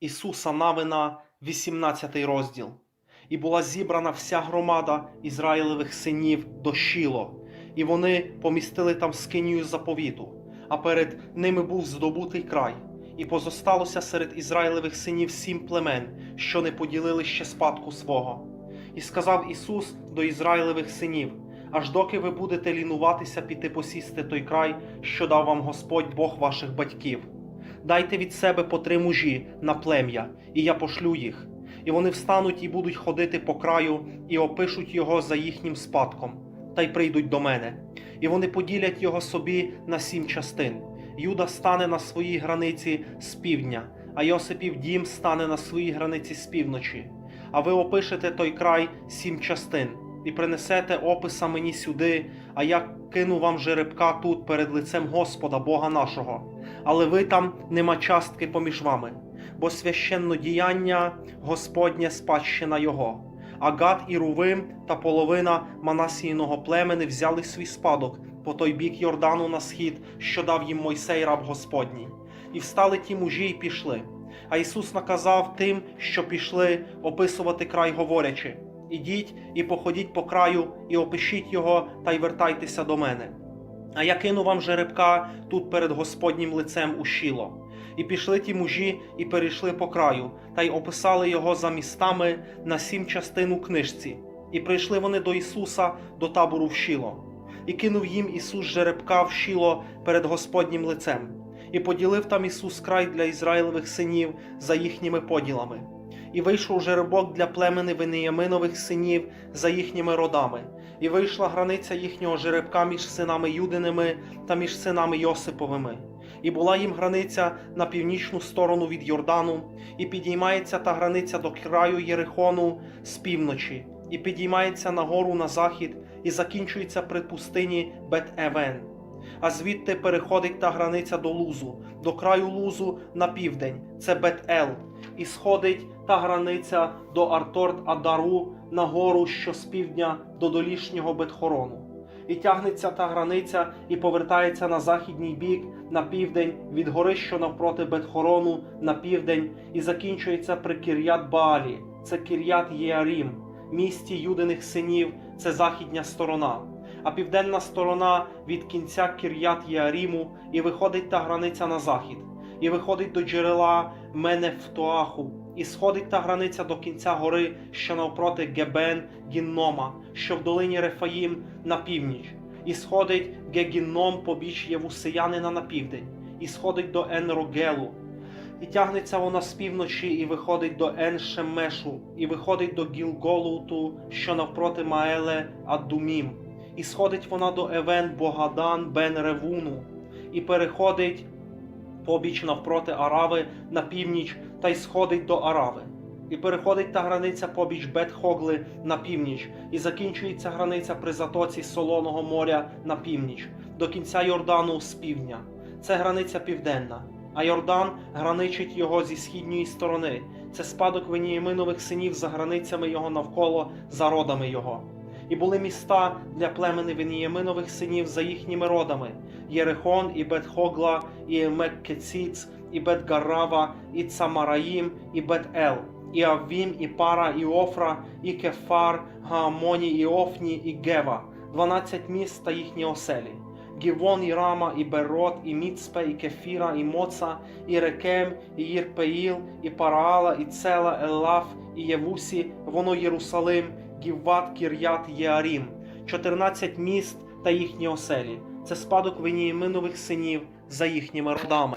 Ісуса Навина, 18 розділ. І була зібрана вся громада Ізраїлевих синів до Шіло, і вони помістили там скинію заповіту, а перед ними був здобутий край, і позосталося серед Ізраїлевих синів сім племен, що не поділили ще спадку свого. І сказав Ісус до Ізраїлевих синів: аж доки ви будете лінуватися піти посісти той край, що дав вам Господь Бог ваших батьків. Дайте від себе по три мужі на плем'я, і я пошлю їх. І вони встануть і будуть ходити по краю, і опишуть його за їхнім спадком, та й прийдуть до мене. І вони поділять його собі на сім частин. Юда стане на своїй границі з півдня, а Йосипів дім стане на своїй границі з півночі. А ви опишете той край сім частин, і принесете описа мені сюди, а я кину вам жеребка тут перед лицем Господа, Бога нашого. Але ви там нема частки поміж вами, бо священно діяння Господнє спадщина Його. А Гад і Рувим та половина Манасіїного племени взяли свій спадок по той бік Йордану на схід, що дав їм Мойсей раб Господній. І встали ті мужі і пішли. А Ісус наказав тим, що пішли описувати край, говорячи: Ідіть і походіть по краю, і опишіть його, та й вертайтеся до мене. А я кину вам жеребка тут перед Господнім лицем у Шіло. І пішли ті мужі, і перейшли по краю, та й описали його за містами на сім частин у книжці. І прийшли вони до Ісуса до табору в Шіло. І кинув їм Ісус жеребка в Шіло перед Господнім лицем. І поділив там Ісус край для Ізраїлевих синів за їхніми поділами. І вийшов жеребок для племени Веніяминових синів за їхніми родами, і вийшла границя їхнього жеребка між синами Юдиними та між синами Йосиповими. І була їм границя на північну сторону від Йордану, і підіймається та границя до краю Єрихону з півночі, і підіймається нагору на захід, і закінчується при пустині Бет-Евен. А звідти переходить та границя до Лузу, до краю Лузу на південь, це Бет-Ел, і сходить та границя до Арторт Адару на гору, що з півдня до долішнього Бетхорону. І тягнеться та границя, і повертається на західній бік, на південь, від гори, що навпроти Бетхорону, на південь, і закінчується при Кір'ят Баалі, це Кір'ят Єарім, місті юдиних синів, це західня сторона. А південна сторона від кінця Кір'ят Єаріму, і виходить та границя на захід, і виходить до джерела Менефтоаху, і сходить та границя до кінця гори, що навпроти Гебен Гіннома, що в долині Рефаїм на північ, і сходить Гегінном побіч Євусеянина на південь, і сходить до Енрогелу, і тягнеться вона з півночі, і виходить до Ен-Шемешу, і виходить до Гілголуту, що навпроти Маеле Адумім, і сходить вона до Евен Богадан Бен Ревуну, і переходить побіч навпроти Арави на північ та й сходить до Арави. І переходить та границя побіч Бет-Хогли на північ, і закінчується границя при затоці Солоного моря на північ, до кінця Йордану з півдня. Це границя південна. А Йордан граничить його зі східньої сторони. Це спадок Веніяминових синів за границями його навколо, за родами його. І були міста для племени Веніяминових синів за їхніми родами: Єрихон, і Бет-Хогла, і Меккеціц, і Бет-Гарава, і Цамараїм, і Бет-Ел, і Аввім, і Пара, і Офра, і Кефар, Гаамоні, і Офні, і Гева, дванадцять міст та їхні оселі. Гівон, і Рама, і Берот, і Міцпе, і Кефіра, і Моца, і Рекем, і Єрпеїл, і Параала, і Цела, Еллаф, і Євусі, воно Єрусалим, Гівват, Кір'ят, Єарім, 14 міст та їхні оселі. Це спадок Веніяминових синів за їхніми родами.